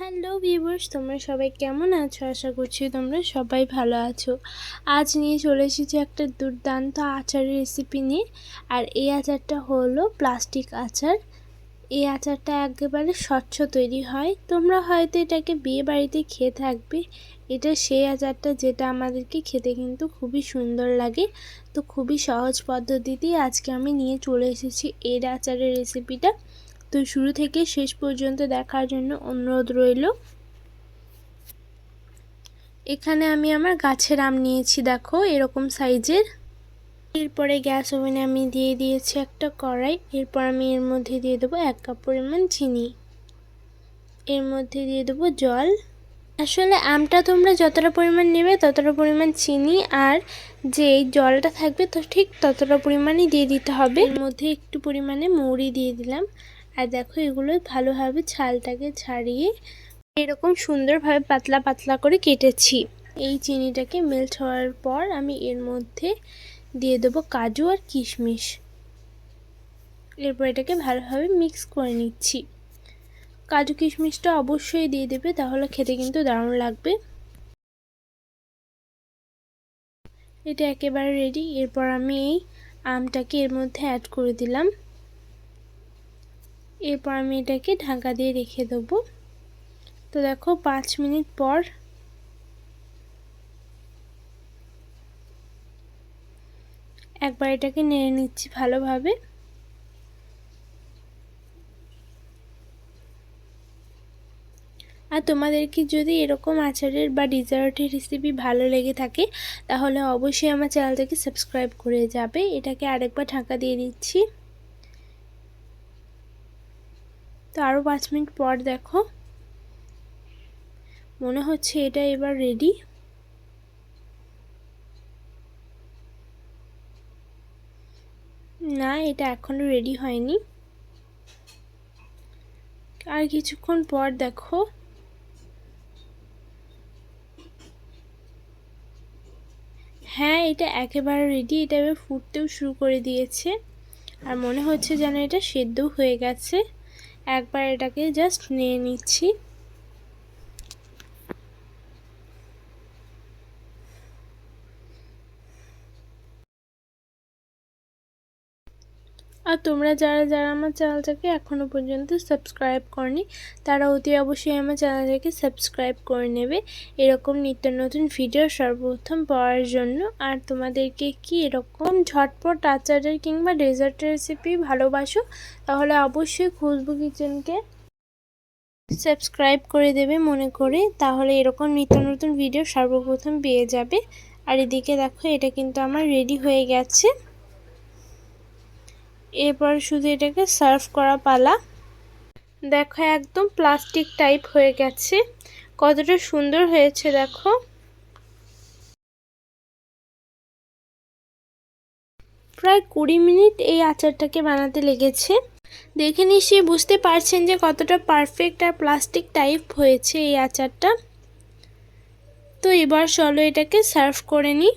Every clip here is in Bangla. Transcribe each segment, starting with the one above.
হ্যালো ভিউয়ার্স তোমরা সবাই কেমন আছো? আশা করছি তোমরা সবাই ভালো আছো। আজ নিয়ে চলে এসেছি একটা দুর্দান্ত আচারের রেসিপি নিয়ে। আর এই আচারটা হলো প্লাস্টিক আচার। এই আচারটা একেবারে স্বচ্ছ তৈরি হয়। তোমরা হয়তো এটাকে বিয়ে বাড়িতে খেয়ে থাকবে। এটা সেই আচারটা যেটা আমাদেরকে খেতে কিন্তু খুবই সুন্দর লাগে। তো খুবই সহজ পদ্ধতিতেই আজকে আমি নিয়ে চলে এসেছি এর আচারের রেসিপিটা তো শুরু থেকে শেষ পর্যন্ত দেখার জন্য অনুরোধ রইল। এখানে আমি আমার গাছের আম নিয়েছি, দেখো এরকম সাইজের। এরপরে গ্যাস ওভেনে আমি দিয়ে দিয়েছি একটা কড়াই। এরপর আমি এর মধ্যে দিয়ে দেবো এক কাপ পরিমাণ চিনি। এর মধ্যে দিয়ে দেবো জল। আসলে আমটা তোমরা যতটা পরিমাণ নেবে ততটা পরিমাণ চিনি আর যে জলটা থাকবে তো ঠিক ততটা পরিমাণই দিয়ে দিতে হবে। এর মধ্যে একটু পরিমাণে মৌরি দিয়ে দিলাম। আর দেখো এগুলো ভালোভাবে ছালটাকে ছাড়িয়ে এরকম সুন্দরভাবে পাতলা পাতলা করে কেটেছি। এই চিনিটাকে মেল্ট হওয়ার পর আমি এর মধ্যে দিয়ে দেবো কাজু আর কিশমিশ। এরপর এটাকে ভালোভাবে মিক্স করে নিচ্ছি। কাজু কিশমিশটা অবশ্যই দিয়ে দেবে, তাহলে খেতে কিন্তু দারুণ লাগবে। এটা একেবারে রেডি এরপর আমি এই আমটাকে এর মধ্যে অ্যাড করে দিলাম। এরপর আমি এটাকে ঢাকা দিয়ে রেখে দেবো। তো দেখো, পাঁচ মিনিট পর একবার এটাকে নেড়ে নিচ্ছি ভালোভাবে। আর তোমাদেরকে যদি এরকম আচারের বা ডিজার্টের রেসিপি ভালো লেগে থাকে, তাহলে অবশ্যই আমার চ্যানেলটাকে সাবস্ক্রাইব করে যাবে। এটাকে আরেকবার ঢাকা দিয়ে দিচ্ছি। তো আরও পাঁচ মিনিট পর দেখো। মনে হচ্ছে এটা এবার রেডি না, এটা এখনও রেডি হয়নি। আর কিছুক্ষণ পর দেখো। হ্যাঁ এটা একেবারে রেডি এটা এবার ফুটতেও শুরু করে দিয়েছে। আর মনে হচ্ছে যেন এটা সেদ্ধ হয়ে গেছে। একবার এটাকে জাস্ট নিয়ে নিচ্ছি। আর তোমরা যারা যারা আমার চ্যানেলটাকে এখনও পর্যন্ত সাবস্ক্রাইব করনি, তারা অতি অবশ্যই আমার চ্যানেলটাকে সাবস্ক্রাইব করে নেবে। এরকম নিত্য নতুন ভিডিও সর্বপ্রথম পাওয়ার জন্য। আর তোমাদেরকে কি এরকম ঝটপট আচারের কিংবা ডেজার্টের রেসিপি ভালোবাসো, তাহলে অবশ্যই খুশবু কিচেনকে সাবস্ক্রাইব করে দেবে মনে করে। তাহলে এরকম নিত্য নতুন ভিডিও সর্বপ্রথম পেয়ে যাবে। আর এদিকে দেখো, এটা কিন্তু আমার রেডি হয়ে গেছে। এরপর শুধু এটাকে সার্ভ করা পালা। দেখো একদম প্লাস্টিক টাইপ হয়ে গেছে। কতটা সুন্দর হয়েছে দেখো। প্রায় কুড়ি মিনিট এই আচারটাকে বানাতে লেগেছে। দেখে নিশ্চয়ই বুঝতে পারছেন যে কতটা পারফেক্ট আর প্লাস্টিক টাইপ হয়েছে এই আচারটা। তো এবার চলো এটাকে সার্ভ করে নিই।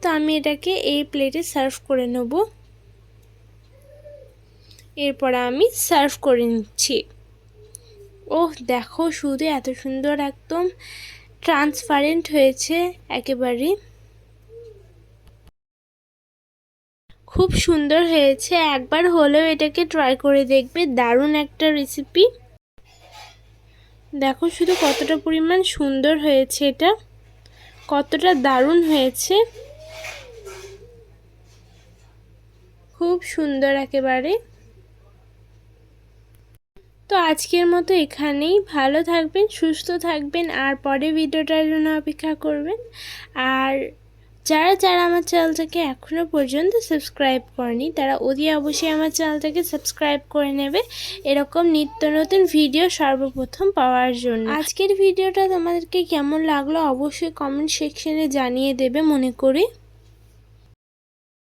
তো আমি এটাকে এই প্লেটে সার্ভ করে নেব। এরপর আমি সার্ভ করে নিচ্ছি। ওহ, দেখো, শুধু এত সুন্দর একদম ট্রান্সপারেন্ট হয়েছে একেবারে। খুব সুন্দর হয়েছে, একবার হলেও এটাকে ট্রাই করে দেখবে, দারুণ একটা রেসিপি দেখো শুধু কতটা পরিমাণ সুন্দর হয়েছে এটা, কতটা দারুণ হয়েছে। খুব সুন্দর একেবারে। তো আজকের মতো এখানেই। ভালো থাকবেন, সুস্থ থাকবেন, আর পরে ভিডিওটার জন্য অপেক্ষা করবেন। আর যারা যারা আমার চ্যানেলটাকে এখনও পর্যন্ত সাবস্ক্রাইব করেনি, তারা অতি অবশ্যই আমার চ্যানেলটাকে সাবস্ক্রাইব করে নেবে। এরকম নিত্য নতুন ভিডিও সর্বপ্রথম পাওয়ার জন্য। আজকের ভিডিওটা তোমাদেরকে কেমন লাগল অবশ্যই কমেন্ট সেকশনে জানিয়ে দেবে মনে করে।